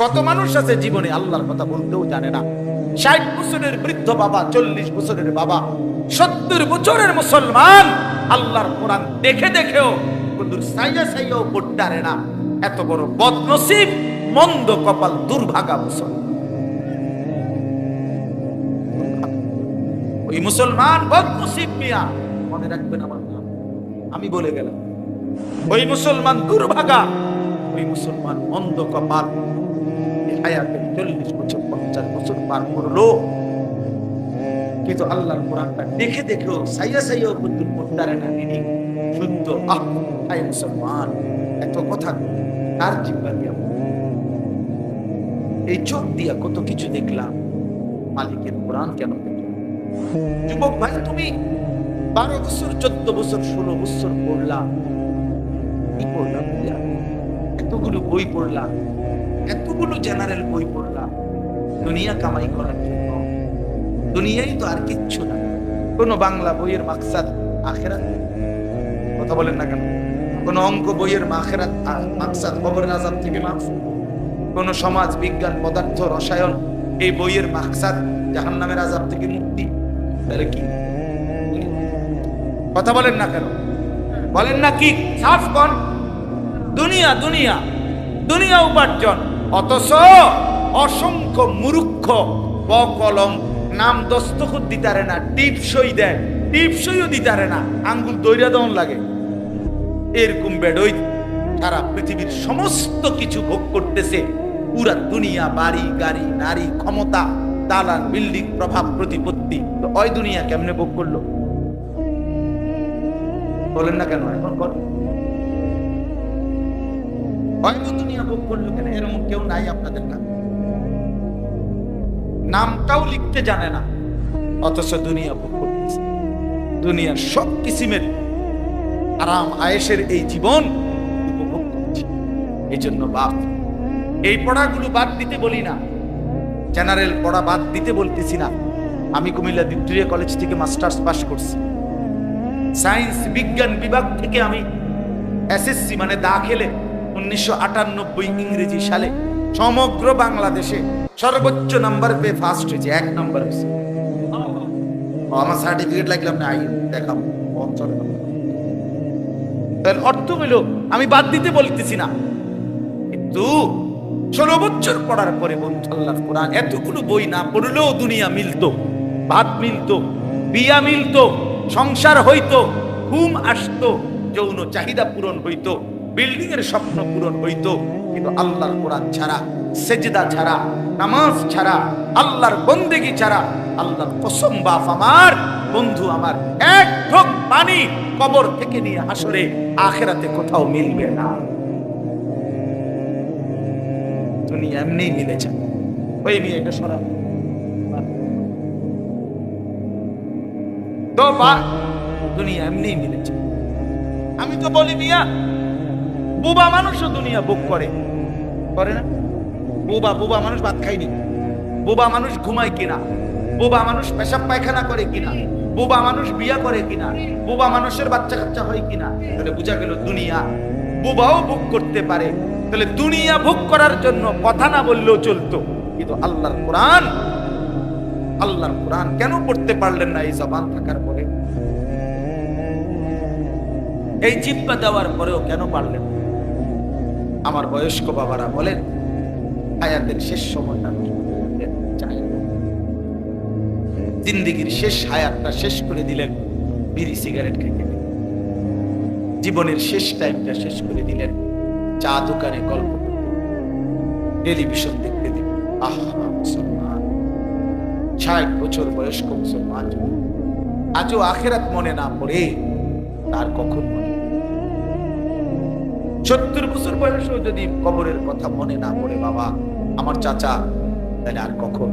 কত মানুষ আছে জীবনে আল্লাহর কথা বলতেও জানে না। ষাট বছরের বৃদ্ধ বাবা, চল্লিশ বছরের বাবা, সত্তর বছরের মুসলমান আল্লাহর কোরআন দেখে দেখেও না। এত বড় মন্দ দুর্ভাগা ওই মুসলমান মনে রাখবেন আমার আমি বলে গেলাম। ওই মুসলমান দুর্ভাগা, ওই মুসলমান মন্দ কপাল চল্লিশ বছর, পঞ্চাশ বছর পার করল। কিন্তু আল্লাহর কোরআনটা দেখে দেখেও সাইয়া বুদ্ধুর পড়তারে না তিনি শুদ্ধ আহ মুসলমান, এত কথা তার দিয়া এই চোখ দিয়া কত কিছু দেখলাম। মালিকের কোরআন কেন যুবক ভাই, তুমি বারো বছর, চোদ্দ বছর, ষোলো বছর পড়লাম কি পড়লাম? এতগুলো বই পড়লাম এতগুলো জেনারেল বই পড়লাম। দুনিয়া কামাই করার জন্য। দুনিয়াই তো আর কিচ্ছু না কোনো বাংলা বইয়ের মাকসাদ আখেরাত। কথা বলেন না কেন? কোন অঙ্ক বইয়ের মাখেরাত মাকসাদ কবরের আজাব থেকে মাফ। কোন সমাজ বিজ্ঞান পদার্থ রসায়ন এই বইয়ের মাকসাদ জাহান্নামের আজাব থেকে মুক্তি। তাহলে কি? কথা বলেন না কেন? বলেন না কি? সাফ কন। দুনিয়া দুনিয়া। দুনিয়া উপার্জন। অথচ অসংখ্য মূর্খ বকলম নাম দস্তখত দিতারে না টিপসই দেয় টিপসইও দিতারে না, আঙ্গুল দৈরা দন লাগে। এরকম বেডই সারা পৃথিবীর সমস্ত কিছু ভোগ করতেছে। পুরা দুনিয়া, বাড়ি, গাড়ি, নারী, ক্ষমতা, দালান, বিল্ডিং, প্রভাব, প্রতিপত্তি। ওই দুনিয়া কেমনে ভোগ করল? বলেন না কেন, এখন কর। ভোগ করল কেন এরকম কেউ নাই আপনাদের না নামটাও লিখতে জানে না, অথচ দুনিয়া ভোগ করতেছে। দুনিয়ার সব কিসিমের আরাম আয়েসের এই জীবন উপভোগ করছি। এই জন্য বাপ এই পড়াগুলো বাদ দিতে বলি না। জেনারেল পড়া বাদ দিতে বলতেছি না। আমি কুমিল্লা ভিক্টোরিয়া কলেজ থেকে মাস্টার্স পাশ করছি। সায়েন্স, বিজ্ঞান বিভাগ থেকে আমি এসএসসি মানে দাখিলে উনিশশো আটানব্বই ইংরেজি সালে সমগ্র বাংলাদেশে সর্বোচ্চ নাম্বার পেয়ে ফার্স্ট হয়েছে, এক নাম্বার হয়েছে। আমার সার্টিফিকেট লাগলাম না আই দেখাবো অর্থ হইল আমি বাদ দিতে বলতেছি না। কিন্তু ষোলো বছর পড়ার পরে বন্ধু কোরআন, এতগুলো বই না পড়লেও দুনিয়া মিলতো, ভাত মিলতো, বিয়া মিলতো, সংসার হইতো, ঘুম আসতো, যৌন চাহিদা পূরণ হইতো। বিল্ডিং এর স্বপ্ন পূরণ হইতো, কিন্তু আল্লাহর কোরআন ছাড়া, সেজদা ছাড়া, নামাজ ছাড়া, আল্লাহর বন্দেগি ছাড়া, আল্লাহর কসম বাপ আমার, বন্ধু আমার, এক ঢোক পানি কবর থেকে নিয়ে হাসরে আখেরাতে কোথাও মিলবে না। দুনিয়া এমনি মিলে ওই মেয়ে এটা সরা তো বা দুনিয়া এমনি মিলে যায়। আমি তো বলি, মিয়া বুবা মানুষও দুনিয়া বুক করে। করে না? বুবা বুবা মানুষ ভাত খায়নি। বুবা মানুষ ঘুমায় কিনা? বোবা মানুষ পেশাব পায়খানা করে কিনা? বোবা মানুষ বিয়া করে কিনা? বোবা মানুষের বাচ্চা কাচ্চা হয় কিনা? তাহলে বোঝা গেল দুনিয়া বুবাও ভোগ করতে পারে। তাহলে দুনিয়া ভোগ করার জন্য কথা না বললেও চলতো। কিন্তু আল্লাহর কোরআন আল্লাহর কোরআন কেন পড়তে পারলেন না এই জবান থাকার পরে এই জিব্বা দেওয়ার পরেও কেন পারলেন না? আমার বয়স্ক বাবারা বলেন হায়াতের শেষ সময়টা জিন্দিগির শেষ হায়াতটা শেষ করে দিলেন, বিড়ি সিগারেট খেতে। জীবনের শেষ টাইমটা শেষ করে দিলেন, চা দোকানে গল্প টেলিভিশন দেখতে দিলেন আহা, মুসলমান। ষাট বছর বয়স্ক মুসলমান। আজও আখেরাত মনে না পড়ে, তার কখন মনে সত্তর বছর বয়সেও যদি কবরের কথা মনে না পড়ে, বাবা, আমার চাচা, তাহলে আর কখন?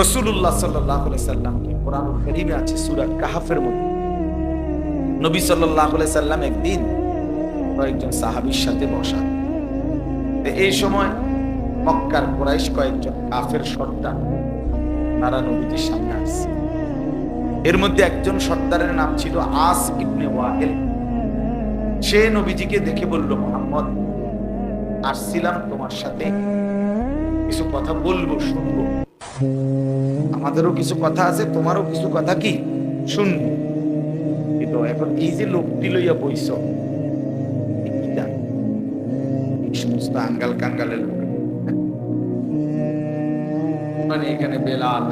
রসুল্লাহ সাল্লাহ সাল্লামকে কোরআন করিমে আছে সুরাত কাহাফের মধ্যে। নবী সাল্লাহ সাল্লাম একদিন কয়েকজন সাহাবির সাথে বসা। এই সময় মক্কার কোরাইশ কয়েকজন কাফের সর্দার, তারা নবীজির সামনে আসছে। এর মধ্যে একজন সর্দারের নাম ছিল আস ইবনে ওয়াহেল। সে নবীজিকে দেখে বলল, মোহাম্মদ, আসছিলাম তোমার সাথে। কিছু কথা বলব, শুনব। আমাদেরও কিছু কথা আছে, তোমারও কিছু কথা কি? শুনব। কিন্তু এখন এই যে লোকটি লইয়া? এই সমস্ত আঙ্গাল কাঙ্গালের লোক। মানে এখানে বেলাল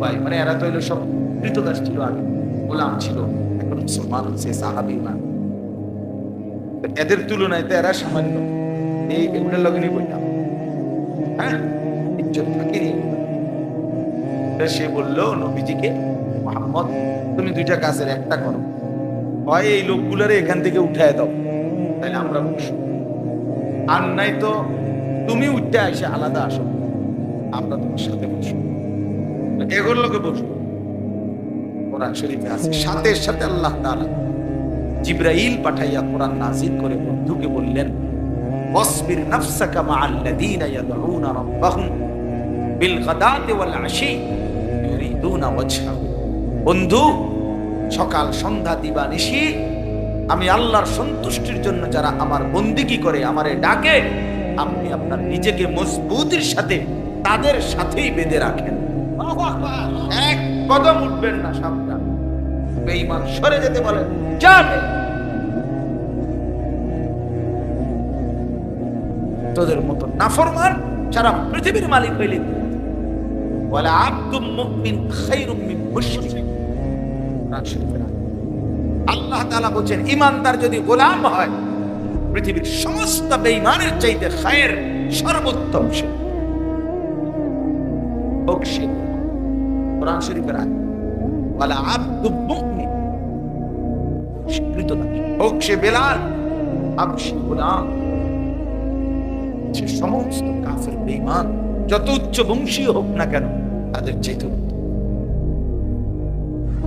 ভাই মানে এরা তো হইল সব কৃতদাস ছিল আগে। গোলাম ছিল, এখন মুসলমান হচ্ছে সাহাবি না এদের তুলনায় তো এরা সামান্য। এই এগুলোর লগে নিয়ে বললাম। হ্যাঁ ইজ্জত থাকিনি সে বলল, নবীজিকে, মোহাম্মদ, তুমি দুইটা কাজের একটা করো। হয় এই লোকগুলারে এখান থেকে উঠায় দাও তাহলে আমরা বসবো। আর নাই তো, তুমি উঠতে আসে আলাদা আসো। আমরা তোমার সাথে বসবো। এগুলোর লোকে বসবো। কোরআন শরীফে আছে। সাথে সাথে আল্লাহ তাআলা জিব্রাইল পাঠাইয়া কোরআন নাজিল করে বন্ধুকে বললেন, ওয়াসবির নাফসাকা মাআল্লাযীনা ইয়াদউনা রাব্বাহুম বিল গাদাতি ওয়াল আশি ইউরিদুনা ওয়াজহাহু। বন্ধু, সকাল সন্ধ্যা দিবা নিশি আমি আল্লাহর সন্তুষ্টির জন্য যারা আমার বন্দিগি করে আমারে ডাকে, আপনি আপনার নিজেকে মজবুতির সাথে তাদের সাথেই বেঁধে রাখেন। এক কদম উঠবেন না সাবধান বেঈমান সরে যেতে বলেন। যাবে তোদের মতো নাফরমান সারা পৃথিবীর মালিক হইলে বলে, আব্দুম মুমিন খায়রুম মিন মুশরিক। আল্লাহ তাআলা বলছেন ইমানদার যদি গোলাম হয়, পৃথিবীর সমস্ত বেঈমানের চাইতে খায়ের সর্বোত্তম সে। হোক সে। কোরআন শরীফের আয়াত। যত উচ্চ হোক না কেন, তাদের উত্তম।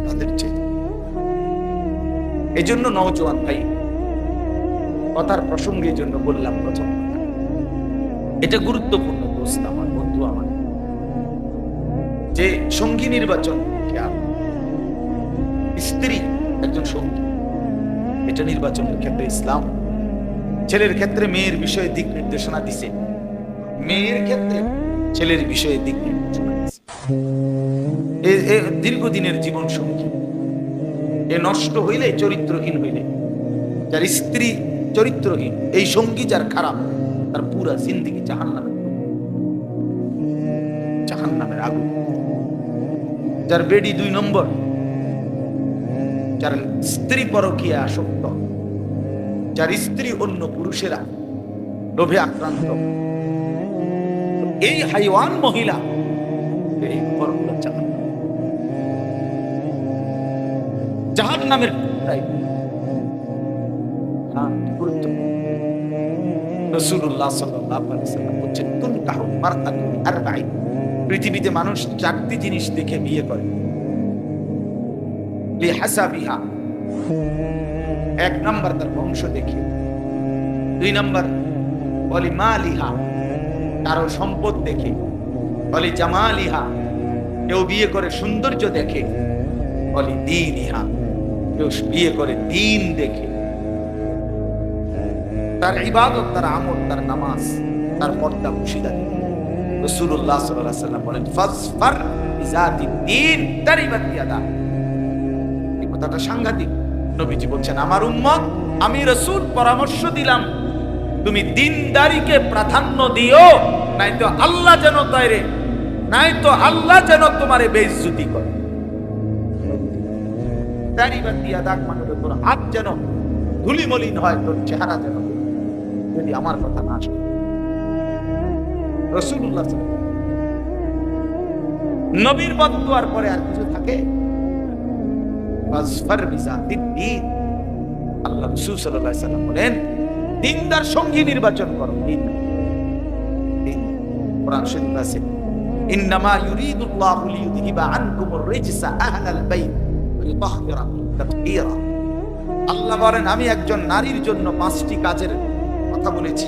তাদের চেয়ে এই জন্য নওজোয়ান ভাই, কথার প্রসঙ্গে জন্য বললাম প্রথম এটা গুরুত্বপূর্ণ দোস্ত আমার বন্ধু আমার। যে সঙ্গী নির্বাচন খেয়াল স্ত্রী, একজন সঙ্গী। এটা নির্বাচনের ক্ষেত্রে ইসলাম। ছেলের ক্ষেত্রে মেয়ের বিষয়ে দিক নির্দেশনা দিছে। মেয়ের ক্ষেত্রে ছেলের বিষয়ে দিক নির্দেশনা দীর্ঘদিনের জীবন সঙ্গী। এ নষ্ট হইলে চরিত্রহীন হইলে। যার স্ত্রী চরিত্রহীন, এই সঙ্গী যার খারাপ, তার পুরা জিন্দিগি জাহান নামে জাহান নামের আগুন। যার বেডি দুই নম্বর যার স্ত্রী পরকীয়া আসক্ত, যার স্ত্রী অন্য পুরুষেরা লোভে আক্রান্ত। এই হাইওয়ান মহিলা, এই জাহান নামের। পৃথিবীতে মানুষ চারটি জিনিস দেখে বিয়ে করে। এক তার বংশ দেখে দুই। বলি সম্পদ দেখে বলি কেউ বিয়ে করে সৌন্দর্য দেখে বলি দিন ইহা কেউ বিয়ে করে দিন দেখে তার ইবাদত, তার আমল, তার নামাজ, তার পর্দা মুশিদারি রাসূলুল্লাহ সাল্লাল্লাহু আলাইহি বলেন দিন এই কথাটা সাংঘাতিক। নবীজি বলছেন, আমার উম্মত, আমি রাসূল পরামর্শ দিলাম। তুমি দিনদারিকে প্রাধান্য দিও নাই তো আল্লাহ যেন তাইরে নাই তো আল্লাহ যেন তোমারে বেইজ্জতি করে। তারিবাত ইয়াদা মানে হলো তোর হাত যেন ধুলি মলিন হয়, তোর চেহারা যেন যদি আমার কথা না রসুল্লাহ নবীর বদুয়ার পরে আর কিছু থাকে? আল্লাহ বলেন আমি একজন নারীর জন্য পাঁচটি কাজের কথা বলেছি।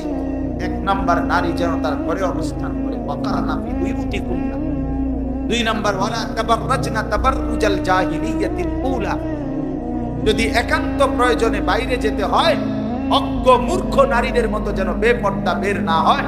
এক নাম্বার, নারী যেন তার ঘরে অবস্থান করে ফি বুয়ুতিকুন্না দুই নাম্বার, ওয়ালা তাবাররাজনা তাবাররুজাল জাহিলিয়াতিল উলা। যদি একান্ত প্রয়োজনে বাইরে যেতে হয়, অজ্ঞ মূর্খ নারীদের মতো যেন বেপর্দা বের না হয়